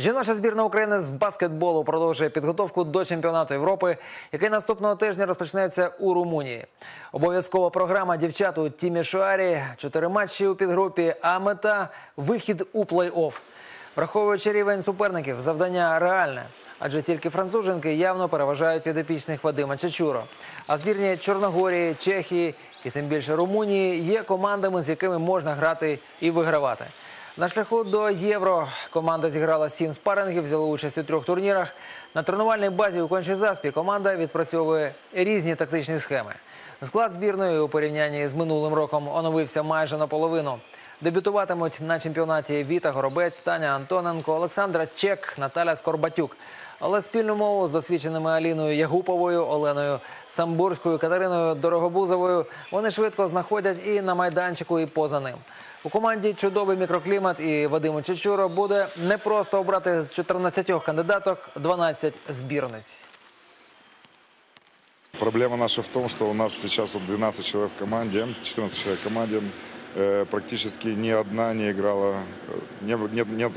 Жіноча збірна України з баскетболу продовжує підготовку до чемпіонату Європи, який наступного тижня розпочнеться у Румунії. Обов'язкова програма дівчат у Тімі Шуарі, чотири матчі у підгрупі, а мета вихід у плей-офф. Враховуючи рівень суперників, завдання реальне, адже тільки француженки явно переважають підопічних Вадима Чечуро. А збірні Чорногорії, Чехії і тим більше Румунії є командами, з якими можна грати і вигравати. На шляху до євро команда зіграла сім спарингів, взяла участь у трьох турнірах. На тренувальній базі у кончій заспі команда відпрацьовує різні тактичні схеми. Склад збірної у порівнянні з минулим роком оновився майже наполовину. Дебютуватимуть на чемпіонаті Віта Горобець, Таня Антоненко, Олександра Чек, Наталя Скорбатюк. Але спільну мову з досвідченими Аліною Ягуповою, Оленою Самбурською, Катериною Дорогобузовою вони швидко знаходять і на майданчику, і поза ним. У команді чудовий мікроклімат і Вадиму Чечуро буде непросто обрати з 14 кандидаток 12 збірниць. Проблема наша в том, что у нас сейчас вот 12 человек в команде, 14 человек в команде. Э, Практически ни одна не играла, э, не, было- нет, нет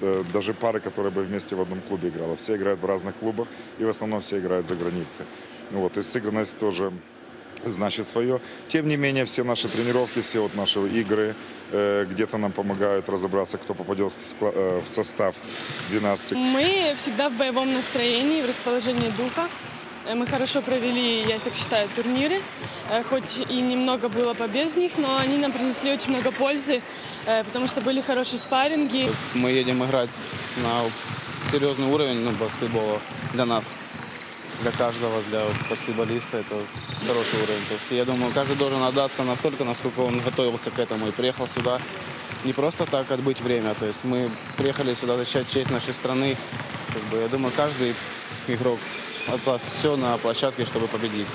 э, даже пары, которая бы вместе в одном клубе играла. Все играют в разных клубах и в основном все играют за границей. Ну Вот, и сыгранность тоже значит свое. Тем не менее, все наши тренировки, все вот наши игры э, где-то нам помогают разобраться, кто попадет в, э, в состав 12. Мы всегда в боевом настроении, в расположении духа. Э, Мы хорошо провели, я так считаю, турниры. Хоть и немного было побед в них, но они нам принесли очень много пользы, потому что были хорошие спарринги. Мы едем играть на серьезный уровень ну, баскетбола для нас, для каждого, для баскетболиста. Это хороший уровень. То есть, я думаю, каждый должен отдаться настолько, насколько он готовился к этому и приехал сюда не просто так отбыть время. То есть мы приехали сюда защищать честь нашей страны. Как бы, я думаю, каждый игрок отдаст все на площадке, чтобы победить.